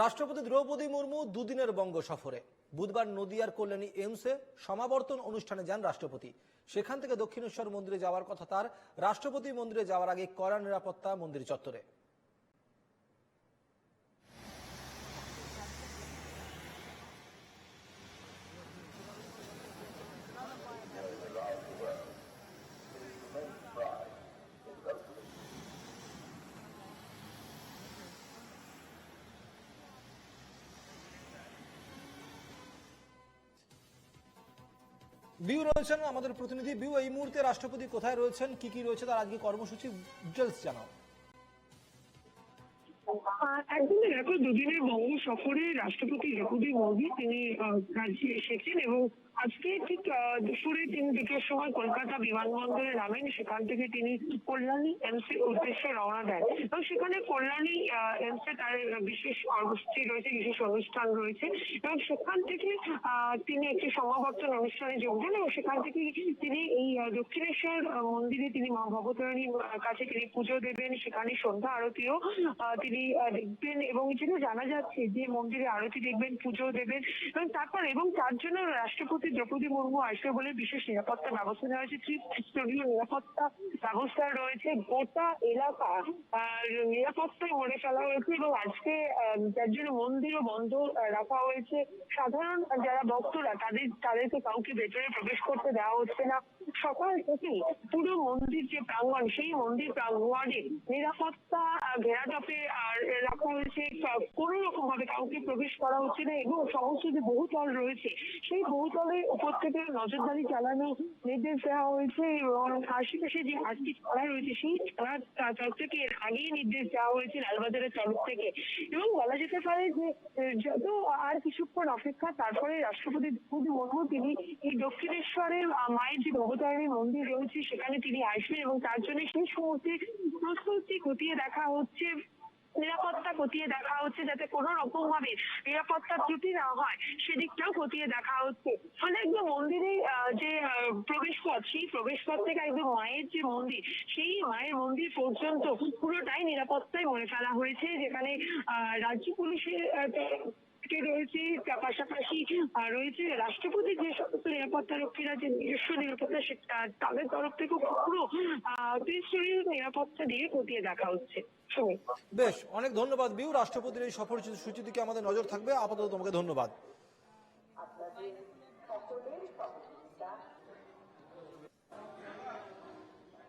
রাষ্ট্রপতি দ্রৌপদী মুর্মু দুদিনের বঙ্গ সফরে। বুধবার নদিয়ার কল্যাণী এমসে সমাবর্তন অনুষ্ঠানে যান রাষ্ট্রপতি। সেখান থেকে দক্ষিণেশ্বর মন্দিরে যাওয়ার কথা তার। রাষ্ট্রপতি মন্দিরে যাওয়ার আগে কড়া নিরাপত্তা মন্দির চত্বরে। বিউ রয়েছেন আমাদের প্রতিনিধি বিউ এই মুহূর্তে রাষ্ট্রপতি কোথায় রয়েছেন? কি কি রয়েছে? তার আজকে কর্মসূচি ডিটেলস জানাও। একদমই দেখো দুদিনের বঙ্গ সফরে রাষ্ট্রপতি দ্রৌপদী মুর্মু তিনি রাজ্যে এসেছেন এবং আজকে ঠিক দুপুরে তিনি দুটোর সময় কলকাতা বিমানবন্দরে নামেন, সেখান থেকে তিনি কল্যাণী এমস এর উদ্দেশ্যে রওনা দেন। এবং সেখানে কল্যাণী এমস এ তার বিশেষ কর্মসূচি রয়েছে, বিশেষ অনুষ্ঠান রয়েছে এবং সেখান থেকে তিনি একটি সমাবর্তন অনুষ্ঠানে যোগ দেন এবং সেখান থেকে তিনি এই দক্ষিণেশ্বর মন্দিরে তিনি মা ভবতারিণীর কাছে তিনি পুজো দেবেন। সেখানে সন্ধ্যা আরতিও তিনি দেখবেন, এবং যেটা জানা যাচ্ছে যে মন্দিরে আরতি দেখবেন, পুজো দেবেন, এবং তারপর, এবং তার জন্য রাষ্ট্রপতি দ্রৌপদী মুর্মু আসবে বলে বিশেষ নিরাপত্তা ব্যবস্থা নেওয়া হয়েছে। ত্রিস্তরীয় নিরাপত্তা ব্যবস্থা রয়েছে। গোটা এলাকা নিরাপত্তায় মরে ফেলা হয়েছে, এবং আজকে যার জন্য মন্দিরও বন্ধ রাখা হয়েছে। সাধারণ যারা ভক্তরা, তাদের, তাদেরকে কাউকে ভেতরে প্রবেশ করতে দেওয়া হচ্ছে না। সকাল থেকেই পুরো মন্দির যে প্রাঙ্গণ, সেই মন্দির প্রাঙ্গণে নিরাপত্তা ঘেরাটপে আর রাখা হয়েছে কোনো রকম ভাবে কাউকে প্রবেশ করা হচ্ছে না, এবং সমস্ত যে বহুতল রয়েছে, সেই বহুতলের উপর থেকে নজরদারি চালানো নির্দেশ দেওয়া হয়েছে, এবং আশেপাশে যে আটটি থানা রয়েছে, সেই তা- তরফ থেকে আগেই নির্দেশ দেওয়া হয়েছে লালবাজারের তরফ থেকে। এবং বলা যেতে পারে যে যত আর কিছুক্ষণ অপেক্ষা, তারপরে রাষ্ট্রপতি দ্রৌপদী মুর্মু তিনি এই দক্ষিণেশ্বরের মায়ের যে ভবতারিণী মন্দির রয়েছে, সেখানে তিনি আসবেন, এবং তার জন্য সেই সমস্ত প্রস্তুতি খতিয়ে দেখা হচ্ছে। নিরাপত্তা খতিয়ে দেখা হচ্ছে যাতে কোনো রকম ভাবে নিরাপত্তা ত্রুটি না হয়, সেদিকটাও খতিয়ে দেখা হচ্ছে। ফলে একদম মন্দিরে যে প্রবেশ পথ সেই প্রবেশ পথ থেকে একদম মায়ের যে মন্দির, সেই মায়ের মন্দির পর্যন্ত পুরোটাই নিরাপত্তায় মনে ফেলা হয়েছে, যেখানে রাজ্য পুলিশের আজকে রয়েছে পাশাপাশি রয়েছে রাষ্ট্রপতি যে সমস্ত নিরাপত্তা রক্ষীরা যে নিজস্ব নিরাপত্তা সেটা তাদের তরফ থেকে পুরো দেশজুড়ে নিরাপত্তা দিয়ে খতিয়ে দেখা হচ্ছে। বেশ অনেক ধন্যবাদ বিউ। রাষ্ট্রপতির এই সফর সূচি দিকে আমাদের নজর থাকবে? আপাতত তোমাকে ধন্যবাদ।